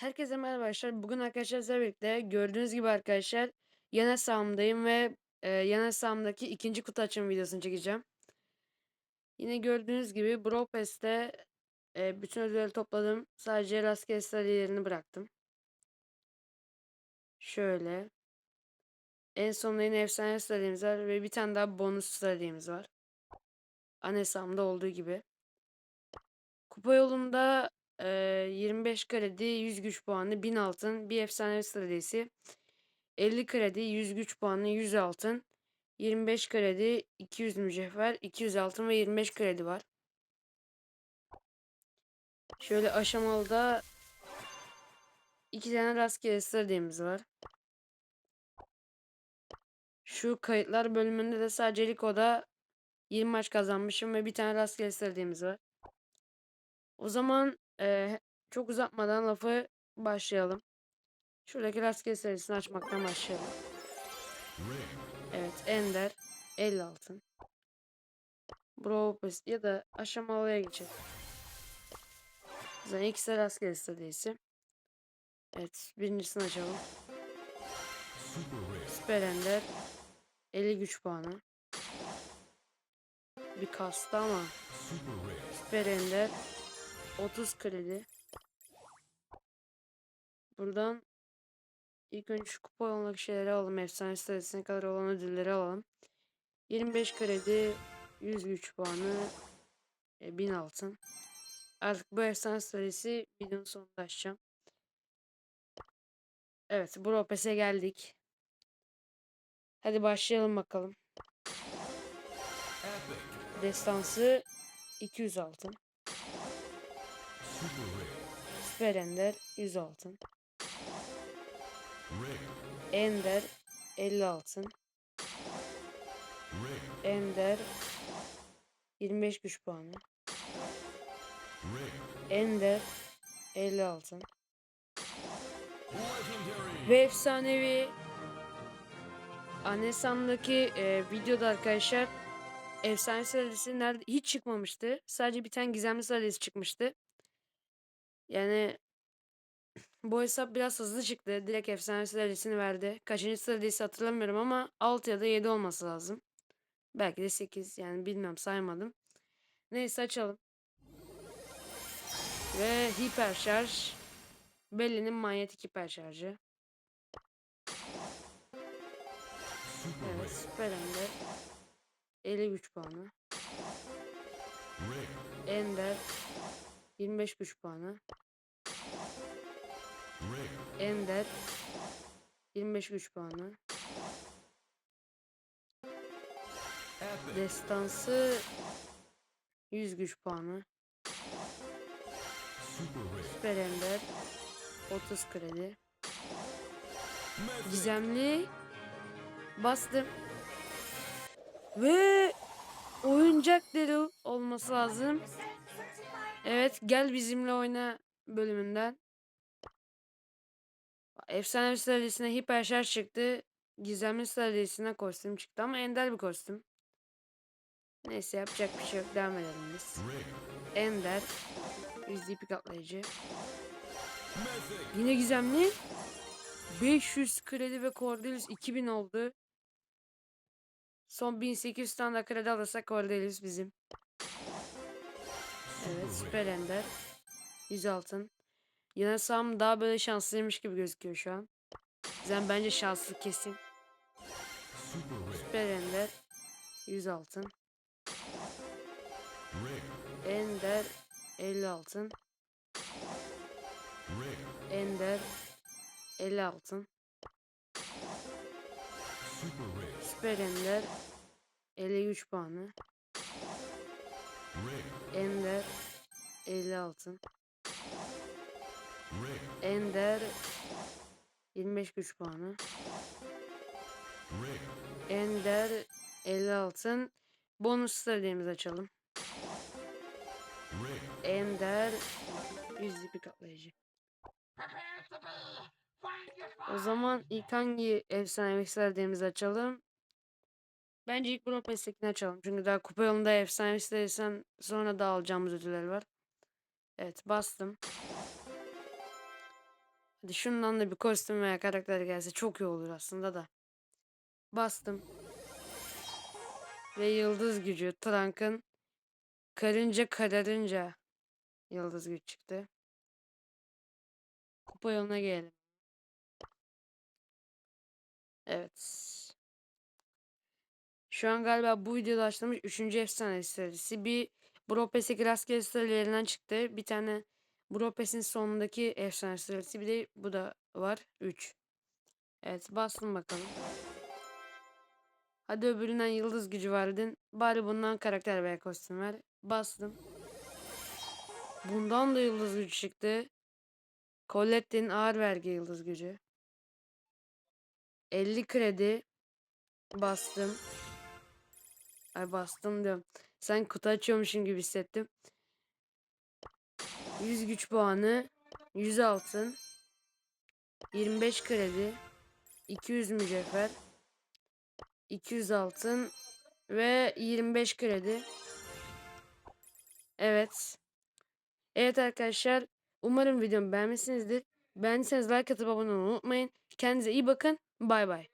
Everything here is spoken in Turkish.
Herkese merhaba arkadaşlar. Bugün arkadaşlar birlikte gördüğünüz gibi arkadaşlar yan hesabımdayım ve e, yan hesabımdaki ikinci kutu açım videosunu çekeceğim. Yine gördüğünüz gibi Brawl Pass'te e, bütün ödülleri topladım. Sadece rastgele sıralayerini bıraktım. Şöyle. En sonunda yine efsane sıralıyemiz var ve bir tane daha bonus sıralıyemiz var. Ana hesabımda olduğu gibi. Kupa yolunda e, 25 kredi, 100 güç puanı, 1000 altın, bir efsane stratejisi, 50 kredi, 100 güç puanı, 100 altın, 25 kredi, 200 mücevher, 200 altın ve 25 kredi var. Şöyle aşamalıda iki tane rastgele stratejimiz var. Şu kayıtlar bölümünde de sadece Liko'da 20 maç kazanmışım ve bir tane rastgele stratejimiz var. O zaman eee, çok uzatmadan lafı başlayalım. Şuradaki rastgele serisini açmaktan başlayalım. Evet Ender 50 altın. Brawl Pass ya da aşamalıya geçelim. Zaten ikisi rastgele serisi. Evet birincisini açalım. Süper Ender 50 güç puanı. Bir kastı ama Süper Ender 30 kredi. Buradan ilk önce şu kupa yolundaki şeyleri alalım. Efsane sitesine kadar olan ödülleri alalım. 25 kredi, 100 güç puanı, e, 1000 altın. Artık bu efsane sitesi videonun sonunda açacağım. Evet, Brawl Pass'e geldik. Hadi başlayalım bakalım. Destansı 200 altın. Süper Ender 100 altın. Ender 50 altın. Ender 25 güç puanı. Ender 50 altın. Ve efsanevi Anesam'daki e, videoda arkadaşlar efsane serisi nerede hiç çıkmamıştı. Sadece bir tane gizemli serisi çıkmıştı. Yani bu hesap biraz hızlı çıktı. Direkt efsane serisini verdi. Kaçıncı serisi hatırlamıyorum ama 6 ya da 7 olması lazım. Belki de 8 yani bilmiyorum saymadım. Neyse açalım. Ve hiper şarj. Belli'nin manyetik hiper şarjı. Evet süper ender. 50 güç puanı. Ender 25 güç puanı. Ender 25 güç puanı. Destansı 100 güç puanı. Süper Ender 30 kredi. Gizemli bastım. Ve oyuncak Daryl olması lazım. Evet gel bizimle oyna bölümünden. Efsane serisine hiper şarj çıktı. Gizemli serisine kostüm çıktı ama ender bir kostüm. Neyse yapacak bir şey yok. Devam edelim biz. Ender. Yüzde ipik atlayıcı. Yine gizemli. 500 kredi ve Cordelius 2000 oldu. Son 1800 tane kredi alırsak Cordelius bizim. Evet süper ender. 100 altın. Yine Sam daha böyle şanslıymış gibi gözüküyor şu an. Sen bence şanslı kesin. Süper ender. 100 altın. Ender 50 altın. Ender 50 altın. Süper Ender 53 puanı. Ender 50 altın. Ender 25 güç puanı. Ender 50 altın. Bonus stratejimizi açalım. Ender 100 ipi katlayıcı. O zaman ilk hangi efsane stratejimizi açalım? Bence ilk Brawl Pass'tekini açalım. Çünkü daha kupa yolunda efsane istersen sonra da alacağımız ödüller var. Evet bastım. Hadi şundan da bir kostüm veya karakter gelse çok iyi olur aslında da. Bastım. Ve yıldız gücü Trank'ın karınca kararınca yıldız güç çıktı. Kupa yoluna gelelim. Evet. Şu an galiba bu videoda açılmış 3. efsane serisi. Bir Bropes'e rastgele storylerinden çıktı. Bir tane Bropes'in sonundaki efsane serisi. Bir de bu da var. 3. Evet bastım bakalım. Hadi öbüründen yıldız gücü verdin. Bari bundan karakter veya kostüm ver. Bastım. Bundan da yıldız gücü çıktı. Colette'in ağır vergi yıldız gücü. 50 kredi. Bastım. Ay bastım diyorum. Sen kutu açıyormuşsun gibi hissettim. 100 güç puanı. 100 altın. 25 kredi. 200 mücevher. 200 altın. Ve 25 kredi. Evet. Evet arkadaşlar. Umarım videomu beğenmişsinizdir. Beğendiyseniz like atıp abone olmayı unutmayın. Kendinize iyi bakın. Bay bay.